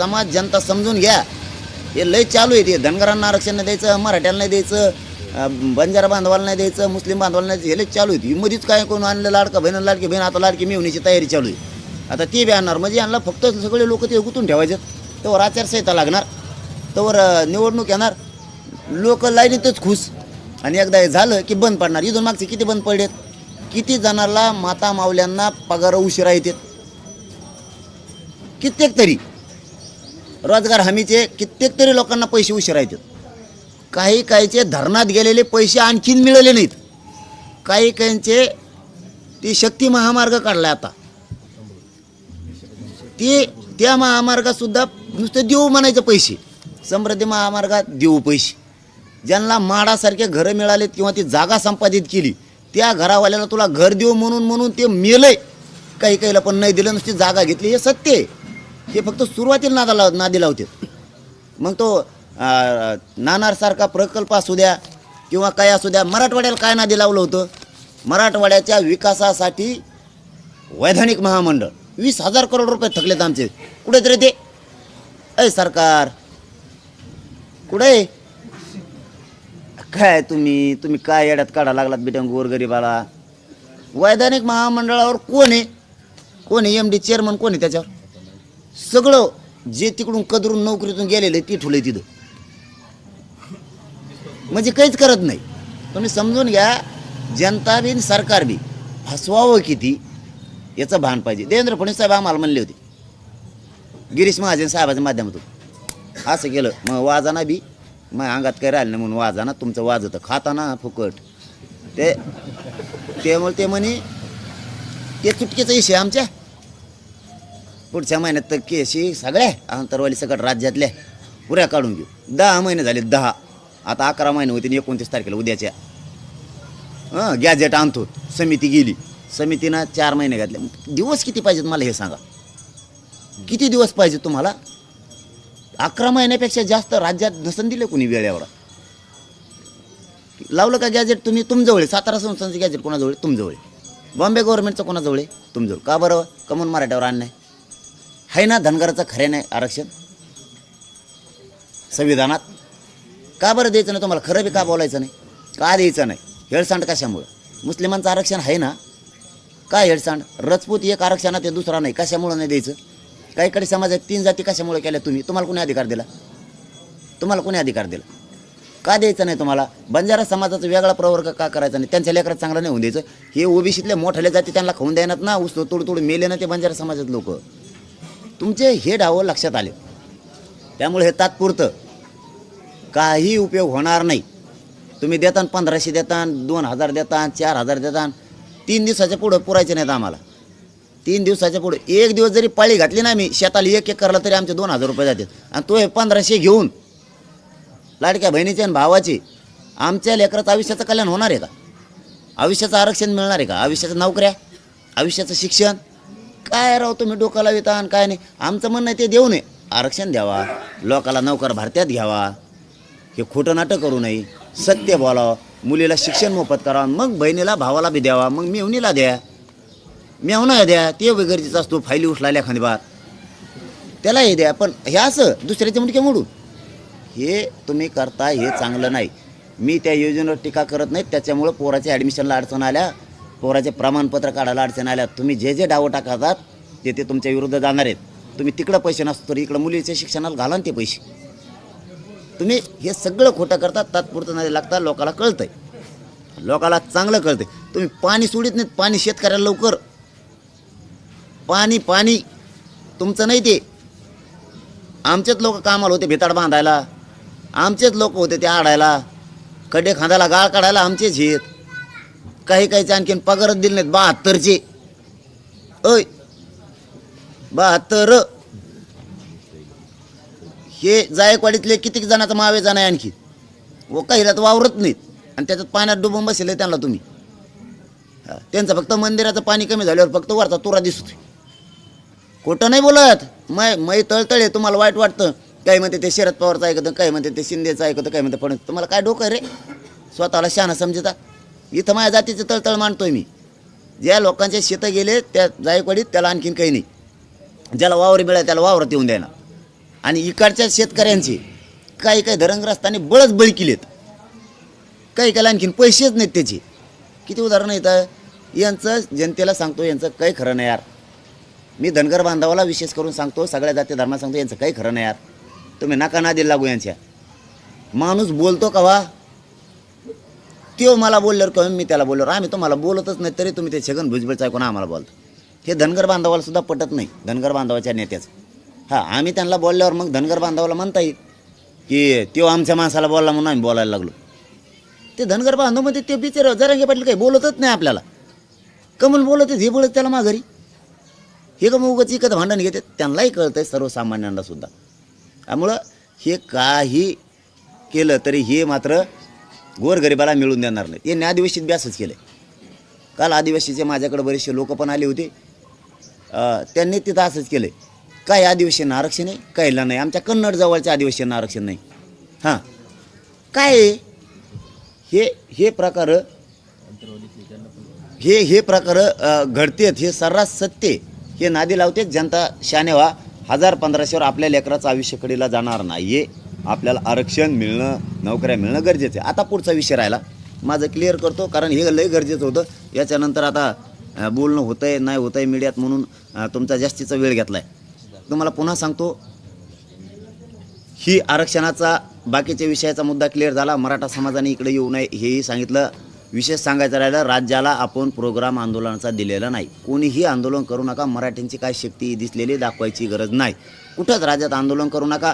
समाज जनता समजून घ्या. हे लय चालू आहे ते. धनगरांना आरक्षण नाही द्यायचं मराठ्यांना नाही द्यायचं बंजारा बांधवाला नाही द्यायचं मुस्लिम बांधवाला नाही द्यायचं हे लय चालू आहे. ही मध्येच काय कोण आणलं लाडका बहीण लाडकी बहीण आता लाडकी मिळवण्याची तयारी चालू आहे. आता ते बी आणणार. म्हणजे यांना फक्त सगळे लोक ते गुंतून ठेवायचे त्यावर आचारसंहिता लागणार. त्यावर निवडणूक येणार. लोक लाईनीतच खुश. आणि एकदा हे झालं की बंद पडणार. इथून मागचे किती बंद पडलेत? किती जणांना माता मावल्यांना पगार उशिरा येतात? कित्येक तरी. रोजगार हमीचे कित्येक तरी लोकांना पैसे उशिरा येतात काही काहीचे धरणात गेलेले पैसे आणखीन मिळाले नाहीत. काही काहींचे ती शक्ती महामार्ग काढला आता. ती त्या महामार्गातसुद्धा नुसते देऊ म्हणायचे पैसे. समृद्धी महामार्गात देऊ पैसे. ज्यांना माडासारखे घरं मिळालेत किंवा ती जागा संपादित केली त्या घरावाल्याला तुला घर देऊ म्हणून म्हणून ते मेलंय. काही काहीला पण नाही दिलं नुसती जागा घेतली हे सत्य आहे. हे फक्त सुरुवातीला नादा लाव नादी लावते. मग तो नाणारसारखा प्रकल्प असू द्या किंवा काय असू द्या मराठवाड्याला काय नादी लावलं होतं? मराठवाड्याच्या विकासासाठी वैधानिक महामंडळ वीस हजार करोड रुपये थकलेत आमचे. कुठे तरी ते अय सरकार. कुठे? काय तुम्ही तुम्ही काय येड्यात काढा लागलात बेटा गोरगरीबाला वैधानिक महामंडळावर कोण आहे? कोण आहे? एम डी चेअरमन कोण आहे त्याच्यावर? सगळं जे तिकडून कदरून नोकरीतून गेलेलं आहे ते ठुले तिथं. म्हणजे काहीच करत नाही. तुम्ही समजून घ्या जनता बी आणि सरकार बी फसवावं किती याचं भान पाहिजे. देवेंद्र फडणवीस साहेब आम्हाला म्हणले होते. गिरीश महाजन साहेबाच्या माध्यमातून. असं केलं. मग वाजाना बी मग अंगात काही राहिलं नाही म्हणून वाजाना तुमचं वाजतं. खाताना फुकट. ते त्यामुळे ते म्हणे ते चुटकीचा इशे आमच्या. पुढच्या महिन्यात तर केशी सगळ्या अंतरवाली सगळं राज्यातल्या पुऱ्या काढून घेऊ. दहा महिने झाले दहा. आता अकरा महिने होते एकोणतीस तारखेला उद्याच्या. हां गॅजेट आणतो. समिती गेली. समितीनं चार महिने घातले. दिवस किती पाहिजेत मला हे सांगा. किती दिवस पाहिजे तुम्हाला? अकरा महिन्यापेक्षा जास्त राज्यात नसन दिले कोणी वेळेवर? लावलं का गॅजेट तुम्ही? तुमजवळ आहे. सातारा संस्थांचं गॅजेट कोणाजवळ आहे? तुमजवळ आहे. बॉम्बे गव्हर्नमेंटचं कोणाजवळ आहे? तुमजवळ. का बरं? कमून मराठ्यावर आणणं नाही आहे ना धनगराचं खरे नाही आरक्षण? संविधानात? का बरं द्यायचं नाही तुम्हाला? खरं बी का बोलायचं नाही? का द्यायचं नाही? हेळसांड कशामुळं? मुस्लिमांचं आरक्षण आहे ना? काय हेळसांड? रजपूत एक आरक्षणात आहे दुसरा नाही. कशामुळं नाही द्यायचं? काही कडे समाजात तीन जाती कशामुळे केल्या तुम्ही? तुम्हाला कोणी अधिकार दिला? तुम्हाला कोणी अधिकार दिला? का द्यायचं नाही तुम्हाला? बंजारा समाजाचा वेगळा प्रवर्ग का करायचा नाही? त्यांच्या लेकरात चांगलं नाही होऊन द्यायचं? हे ओबीसीतले मोठ्याले जाती त्यांना खाऊन द्यायनात ना? ऊस तोड तोड मेले ना ते बंजारा समाजात लोक? तुमचे हे डावं लक्षात आले. त्यामुळे हे तात्पुरतं. काही उपयोग होणार नाही. तुम्ही देतान पंधराशे देतान दोन हजार देतान चार हजार देतान तीन दिवसाच्या पुढं पुरायचे नाहीत आम्हाला. तीन दिवसाच्या पुढे एक दिवस जरी पाळी घातली ना मी शेताला एक एक करला तरी आमचे दोन हजार रुपये जातील. आणि तो हे पंधराशे घेऊन लाडक्या बहिणीचे आणि भावाचे आमच्या लेकराचं आयुष्याचं कल्याण होणार आहे का? आयुष्याचं आरक्षण मिळणार आहे का? आयुष्याचं नोकऱ्या? आयुष्याचं शिक्षण? काय राव तुम्ही डोक्याला विता आणि काय नाही? आमचं म्हणणं ते देऊ नये. आरक्षण द्यावा. लोकाला नोकर भारत्यात घ्यावा. हे खोटं नाटक करू नये. सत्य बोलावं. मुलीला शिक्षण मोफत करावं. मग बहिणीला भावाला बी द्यावा. मग मेवणीला द्या. मेवणा द्या. ते वगैरेच असतो. फायली उठलाल्या एखादी त्याला हे द्या. पण हे असं दुसऱ्याचे मुंडके मोडून. हे तुम्ही करता हे चांगलं नाही. मी त्या योजनेवर टीका करत नाही. त्याच्यामुळं पोराच्या ॲडमिशनला अडचण आल्या. पोराचे प्रमाणपत्र काढायला अडचण आल्या तुम्ही जे जे डावं टाकतात ते ते तुमच्या विरुद्ध जाणार आहेत. तुम्ही तिकडं पैसे नसतो तर इकडं मुलीच्या शिक्षणाला घाला ते पैसे. तुम्ही हे सगळं खोटं करतात तात्पुरतं नाही लागता लोकाला कळतं आहे लोकाला चांगलं कळतंय. तुम्ही पाणी सोडित नाहीत पाणी शेतकऱ्याला लवकर. पाणी पाणी तुमचं नाही ते. आमचेच लोक कामाला होते भेताड बांधायला. आमचेच लोक होते ते आडायला. खड्डे खांदायला गाळ काढायला आमचेच आहेत. काही काहीचे आणखीन पगारच दिले नाहीत. बहात्तरचे. अय बहात्तर. हे जायकवाडीतले किती जणाचा मावे आहे आणखी? व काहीला तर वावरत नाहीत. आणि त्याच्यात पाण्यात डुबून बसले त्यांना तुम्ही. हा, त्यांचं फक्त मंदिराचं पाणी कमी झाल्यावर फक्त वरचा तुरा दिसतोय. खोटं नाही बोलत. मै मै तळतळे तुम्हाला वाईट वाटतं. काही म्हणते ते शरद पवारचं ऐकतं काही म्हणते ते शिंदेचं ऐकतं काही म्हणते पण तुम्हाला काय डोकं रे? स्वतःला शहाणा समजता. इथं माझ्या जातीचं तळतळ मानतोय मी. ज्या लोकांचे शेतं गेले त्या जायकवाडीत त्याला आणखीन काही नाही. ज्याला वावर मिळाला त्याला वावरात येऊन द्यायला. आणि इकडच्या शेतकऱ्यांचे काही काही धरणग्रस्तांनी बळच बळी केलेत. काही काही आणखीन पैसेच नाहीत त्याचे. किती उदाहरणं येतं यांचं जनतेला सांगतो यांचं काही खरं नाही यार. मी धनगर बांधवाला विशेष करून सांगतो सगळ्या जाती धर्माला सांगतो यांचं काही खरं नाही यार. तुम्ही नाका ना लागू यांच्या. माणूस बोलतो का वा त्यो मला बोलल्यावर किंवा मी त्याला बोलल्यावर आम्ही तुम्हाला बोलतच नाही तरी तुम्ही ते छगन भुजबळचं ऐकून आम्हाला बोलतो. हे धनगर बांधवाला सुद्धा पटत नाही धनगर बांधवाच्या नेत्याचं. हां आम्ही त्यांना बोलल्यावर मग धनगर बांधवाला म्हणता येईल की त्यो आमच्या माणसाला बोलला म्हणून आम्ही बोलायला लागलो. ते धनगर बांधवमध्ये ते बिचार जरांगे पाटील काही बोलतच नाही आपल्याला. कमल बोलत हे बोलत त्याला माघारी. हे का मग उगाच इकत भांडण घेते त्यांनाही कळतंय सर्वसामान्यांना सुद्धा. त्यामुळं हे काही केलं तरी हे मात्र गोरगरिबाला मिळून देणार नाही यांनी आदिवासीत बी असंच केलं काल आदिवासीचे माझ्याकडे बरेचसे लोक पण आले होते. त्यांनी तिथं असंच केलं काही आदिवासींना आरक्षण आहे काहीला नाही. आमच्या कन्नड जवळच्या आदिवासींना आरक्षण नाही. हां. काय हे हे प्रकार हे हे प्रकार घडतेत हे सर्रास सत्य हे नादी लावतेच जनता शाने व्हा हजार पंधराशेवर आपल्या लेकराचं आयुष्यकडीला जाणार नाही आपल्याला आरक्षण मिळणं नोकऱ्या मिळणं गरजेचं आहे. आता पुढचा विषय राहिला. माझं क्लिअर करतो कारण हे लय गरजेचं होतं. याच्यानंतर आता बोलणं होतं आहे नाही होतं आहे मीडियात म्हणून तुमचा जास्तीचा वेळ घेतला आहे तुम्हाला पुन्हा सांगतो ही आरक्षणाचा बाकीच्या विषयाचा मुद्दा क्लिअर झाला. मराठा समाजाने इकडे येऊ नये हेही सांगितलं. विशेष सांगायचं राहिलं राज्याला आपण प्रोग्राम आंदोलनाचा दिलेला नाही. कोणीही आंदोलन करू नका. मराठ्यांची काय शक्ती दिसलेली दाखवायची गरज नाही. कुठंच राज्यात आंदोलन करू नका.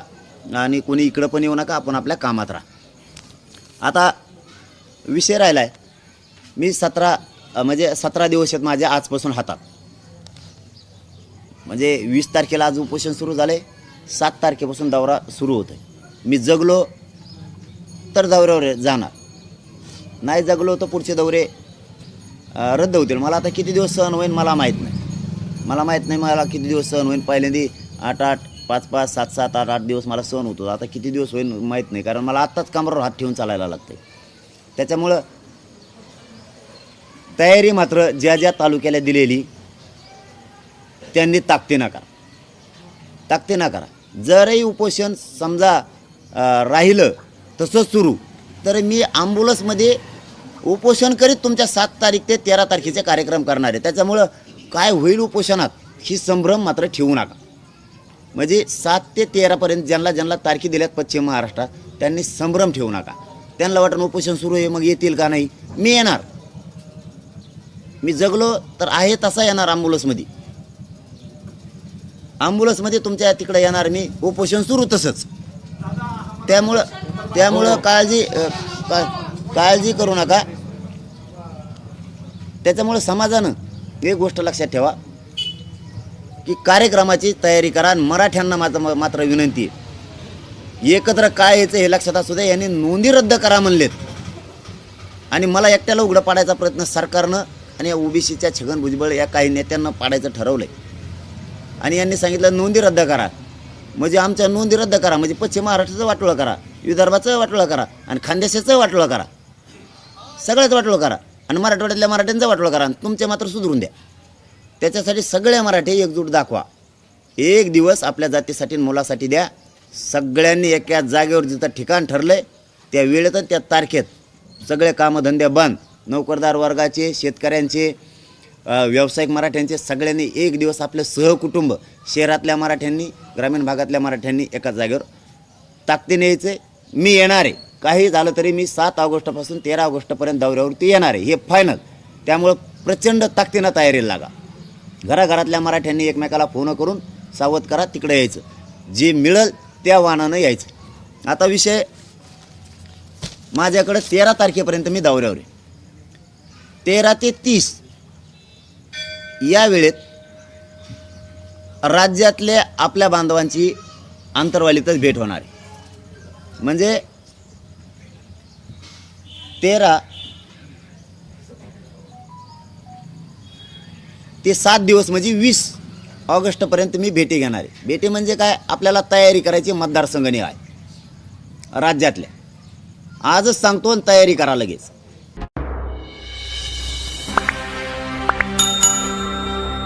आणि कोणी इकडं पण येऊ नका आपण आपल्या कामात राहा. आता विषय राहिला आहे मी सतरा म्हणजे सतरा दिवस आहेत माझ्या आजपासून हातात. म्हणजे वीस तारखेला आज उपोषण सुरू झाले सात तारखेपासून दौरा सुरू होतो आहे मी जगलो तर दौऱ्यावर जाणार. नाही जगलो तर पुढचे दौरे रद्द होतील. मला आता किती दिवस सहन होईल मला माहीत नाही. मला माहीत नाही मला किती दिवस सहन होईल पहिल्यांदी आठ आठ पाच पाच सात सात आठ आठ दिवस मला सहन होतो आता किती दिवस होईल माहीत नाही कारण मला आत्ताच कामावर हात ठेवून चालायला लागते त्याच्यामुळं तयारी मात्र ज्या ज्या तालुक्याला दिलेली त्यांनी ताकते करा. ताकते करा. जरही उपोषण समजा राहिलं तसंच सुरू. तर मी ॲम्ब्युलन्समध्ये उपोषण करीत तुमच्या सात तारीख ते तेरा तारखेचे कार्यक्रम करणार आहे. त्याच्यामुळं काय होईल उपोषणात ही संभ्रम मात्र ठेवू नका. म्हणजे सात ते तेरापर्यंत ज्यांना ज्यांना तारखे दिल्यात पश्चिम महाराष्ट्रात त्यांनी संभ्रम ठेवू नका. त्यांना वाटणं उपोषण सुरू आहे मग येतील का नाही? मी येणार. मी जगलो तर आहे तसा येणार ॲम्ब्युलन्समध्ये ॲम्ब्युलन्समध्ये तुमच्या तिकडे येणार मी उपोषण सुरू तसंच. त्यामुळं त्यामुळं काळजी का- काळजी करू नका. त्याच्यामुळं समाजानं एक गोष्ट लक्षात ठेवा. की कार्यक्रमाची तयारी करा आणि मराठ्यांना मात्र मात्र विनंती एकत्र काय यायचं हे लक्षात असू द्या यांनी नोंदी रद्द करा म्हणलेत. आणि मला एकट्याला उघडं पाडायचा प्रयत्न सरकारनं आणि या ओबीसीच्या छगन भुजबळ या काही नेत्यांना पाडायचं ठरवलंय. आणि यांनी सांगितलं नोंदी रद्द करा. म्हणजे आमच्या नोंदी रद्द करा. म्हणजे पश्चिम महाराष्ट्राचं वाटोळं करा. विदर्भाचं वाटोळं करा. आणि खानदेशाचं वाटोळं करा. सगळ्याच वाटोळं करा. आणि मराठवाड्यातल्या मराठ्यांचं वाटोळं करा. आणि तुमचे मात्र सुधरून द्या. त्याच्यासाठी सगळ्या मराठी एकजूट दाखवा. एक दिवस आपल्या जातीसाठी मुलासाठी द्या. सगळ्यांनी एका जागेवर जिथं ठिकाण ठरलंय त्या वेळेत त्या तारखेत. सगळे कामधंदे बंद. नोकरदार वर्गाचे शेतकऱ्यांचे व्यावसायिक मराठ्यांचे सगळ्यांनी एक दिवस आपले सहकुटुंब शहरातल्या मराठ्यांनी ग्रामीण भागातल्या मराठ्यांनी एका जागेवर ताकदीने यायचे मी येणार. आहे काही झालं तरी मी सात ऑगस्टपासून तेरा ऑगस्टपर्यंत दौऱ्यावरती येणार. आहे हे फायनल त्यामुळं प्रचंड ताकदीनं तयारीला लागा. घराघरातल्या मराठ्यांनी एकमेकाला फोन करून सावध करा तिकडे यायचं. जे मिळेल त्या वाहनानं यायचं. आता विषय माझ्याकडं तेरा तारखेपर्यंत मी दौऱ्यावर आहे. तेरा ते तीस या वेळेत राज्यातल्या आपल्या बांधवांची आंतरवालीतच भेट होणार आहे. म्हणजे तेरा ते सात दिवस म्हणजे वीस ऑगस्टपर्यंत मी भेटी घेणार आहे. भेटी म्हणजे काय? आपल्याला तयारी करायची मतदारसंघ आहे राज्यातल्या. आजच सांगतो आणि तयारी करा लगेच.